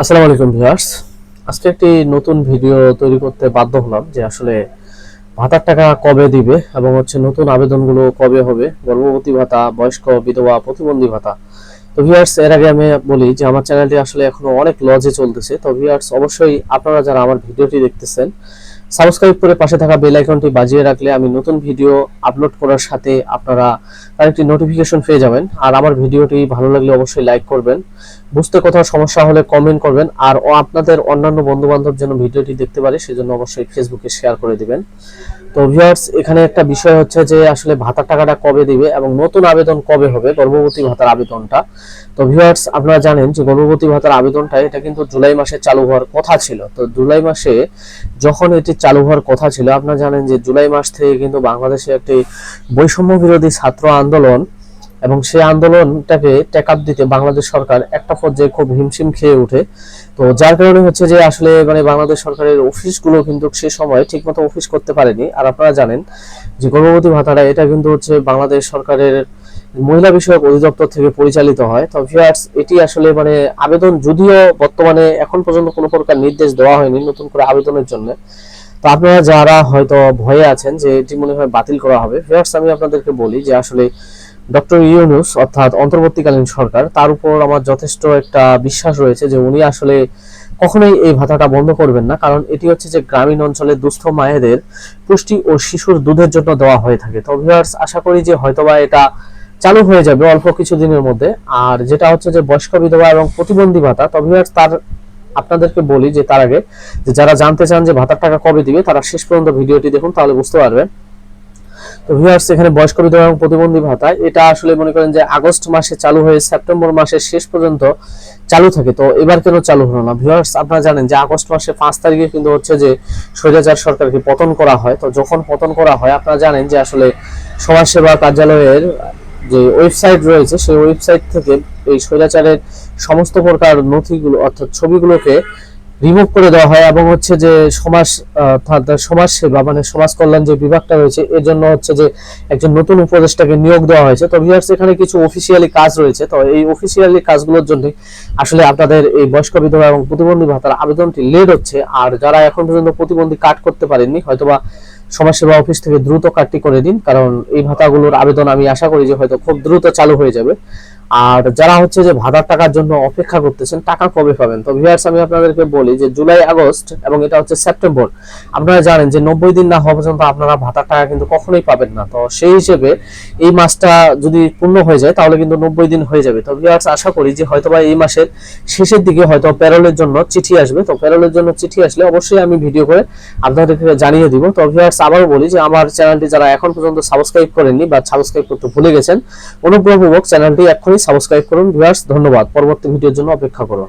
আসসালামু আলাইকুম ভিউয়ার্স। আজকে একটি নতুন ভিডিও তৈরি করতে বাধ্য হলাম যে আসলে ভাতার টাকা কবে দিবে এবং হচ্ছে নতুন আবেদনগুলো কবে হবে, গর্ভবতী ভাতা, বয়স্ক, বিধবা, প্রতিবন্ধী ভাতা। তো ভিউয়ার্স, এর আগে আমি বলি যে আমার চ্যানেলটি আসলে এখনও অনেক লজে চলতেছে। তো ভিউয়ার্স, অবশ্যই আপনারা যারা আমার ভিডিওটি দেখতেছেন সাবস্ক্রাইব করে পাশে থাকা বেল আইকনটি বাজিয়ে রাখলে আমি নতুন ভিডিও আপলোড করার সাথে আপনারা তার একটি নোটিফিকেশন পেয়ে যাবেন। আর আমার ভিডিওটি ভালো লাগলে অবশ্যই লাইক করবেন। বুঝতে কোথাও সমস্যা হলে কমেন্ট করবেন। আর আপনাদের অন্যান্য বন্ধুবান্ধব যেন ভিডিওটি দেখতে পারে, সেজন্য অবশ্যই ফেসবুকে শেয়ার করে দিবেন। তো ভিউয়ার্স এখানে একটা বিষয় হচ্ছে যে আসলে ভাতার টাকাটা কবে দিবে এবং নতুন আবেদন কবে হবে, গর্ভবতী ভাতার আবেদনটা। তো ভিউয়ার্স আপনারা জানেন যে গর্ভবতী ভাতার আবেদনটা, এটা কিন্তু জুলাই মাসে চালু হওয়ার কথা ছিল। তো জুলাই মাসে যখন এটি চালু হওয়ার কথা ছিল, আপনারা জানেন যে জুলাই মাস থেকে কিন্তু বাংলাদেশে একটি বৈষম্য বিরোধী ছাত্র আন্দোলন এবং সেই আন্দোলনটাকে টেক আপ দিতে বাংলাদেশ সরকার একটা পর্যায়ে খুব হিমশিম খেয়ে ওঠে। তো যার কারণে হচ্ছে যে আসলে মানে বাংলাদেশ সরকারের অফিসগুলো কিন্তু সে সময় ঠিকমতো অফিস করতে পারেনি। আর আপনারা জানেন যে গর্ভবতী ভাতাটা এটা কিন্তু হচ্ছে বাংলাদেশ সরকারের মহিলা বিষয়ক অধিদপ্তর থেকে পরিচালিত হয়। তো ভিউয়ার্স এটি আসলে মানে আবেদন যদিও বর্তমানে এখন পর্যন্ত কোনো প্রকার নির্দেশ দেওয়া হয়নি নতুন করে আবেদনের জন্য। তো আপনারা যারা হয়তো ভয়ে আছেন যে এটি মনে হয় বাতিল করা হবে ভিউয়ার্স আমি আপনাদেরকে বলি যে আসলে ডক্টর ইউনুস, অর্থাৎ অন্তর্বর্তীকালীন সরকার, তার উপর আমার যথেষ্ট একটা বিশ্বাস রয়েছে যে উনি আসলে কখনোই এই ভাতাটা বন্ধ করবেন না, কারণ এটি হচ্ছে যে গ্রামীণ অঞ্চলের দুস্থ মায়েদের পুষ্টি ও শিশুর দুধের জন্য দেওয়া হয়ে থাকে। তো ভিউয়ার্স আশা করি যে হয়তোবা এটা চালু হয়ে যাবে অল্প কিছু দিনের মধ্যে। আর যেটা হচ্ছে যে বয়স্ক বিধবা এবং প্রতিবন্ধী ভাতা, তো ভিউয়ার্স তার আপনাদেরকে বলি যে তার আগে যে যারা জানতে চান যে ভাতার টাকা কবে দিবে, তারা শেষ পর্যন্ত ভিডিওটি দেখুন, তাহলে বুঝতে পারবেন। তো ভিউয়ার্স এখানে বয়স্ক বিধবা এবং প্রতিবন্ধী ভাতা এটা আসলে মনে করেন যে আগস্ট মাসে চালু হয়ে সেপ্টেম্বর মাসের শেষ পর্যন্ত চালু থাকে। তো এবার কেন চালু হলো না? ভিউয়ার্স আপনারা জানেন যে আগস্ট মাসে পাঁচ তারিখে কিন্তু হচ্ছে যে স্বৈরাচার সরকারকে পতন করা হয়। তো যখন পতন করা হয়, আপনারা জানেন যে আসলে সমাজসেবা কার্যালয়ের যে ওয়েবসাইট রয়েছে, সেই ওয়েবসাইট থেকে এই স্বৈরাচারের সমস্ত প্রকার নথিগুলো অর্থাৎ ছবিগুলোকে রিমুভ করে দেওয়া হয় এবং হচ্ছে যে সমাজ সমাজ সেবা মানে সমাজ কল্যাণ যে বিভাগটা রয়েছে, এর জন্য হচ্ছে যে একজন নতুন উপদেষ্টাকে নিয়োগ দেওয়া হয়েছে। তো ভিউয়ার্স এখানে কিছু অফিসিয়ালি কাজ রয়েছে। তো এই অফিসিয়ালি কাজগুলোর জন্য আসলে আপনাদের এই বয়স্ক বিধবা এবং প্রতিবন্ধী ভাতার আবেদনটি লেট হচ্ছে। আর যারা এখন পর্যন্ত প্রতিবন্ধী কার্ড করতে পারেননি, হয়তোবা সমাজসেবা অফিস থেকে দ্রুত কার্ডটি করে দিন, কারণ এই ভাতাগুলোর আবেদন আমি আশা করি যে হয়তো খুব দ্রুত চালু হয়ে যাবে। আর যারা হচ্ছে যে ভাতার টাকার জন্য অপেক্ষা করতেছেন, টাকা কবে পাবেন? তো ভিউয়ার্স আমি আপনাদেরকে বলি যে জুলাই, আগস্ট এবং এটা হচ্ছে সেপ্টেম্বর, আপনারা জানেন যে নব্বই দিন না হওয়া পর্যন্ত আপনারা ভাতার টাকা কিন্তু কখনোই পাবেন না। তো সেই হিসেবে এই মাসটা যদি পূর্ণ হয়ে যায়, তাহলে কিন্তু নব্বই দিন হয়ে যাবে। তো ভিউয়ার্স আশা করি যে হয়তোবা এই মাসের শেষের দিকে হয়তো প্যারোলের জন্য চিঠি আসবে। তো প্যারোলের জন্য চিঠি আসলে অবশ্যই আমি ভিডিও করে আপনাদেরকে জানিয়ে দিব। তো ভিউয়ার্স আবারও বলি যে আমার চ্যানেলটি যারা এখন পর্যন্ত সাবস্ক্রাইব করেননি বা সাবস্ক্রাইব করতে ভুলে গেছেন, অনুগ্রহপূর্বক চ্যানেলটি এক্ষুনি সাবস্ক্রাইব করুন ভিউয়ার্স ধন্যবাদ। পরবর্তী ভিডিওর জন্য অপেক্ষা করুন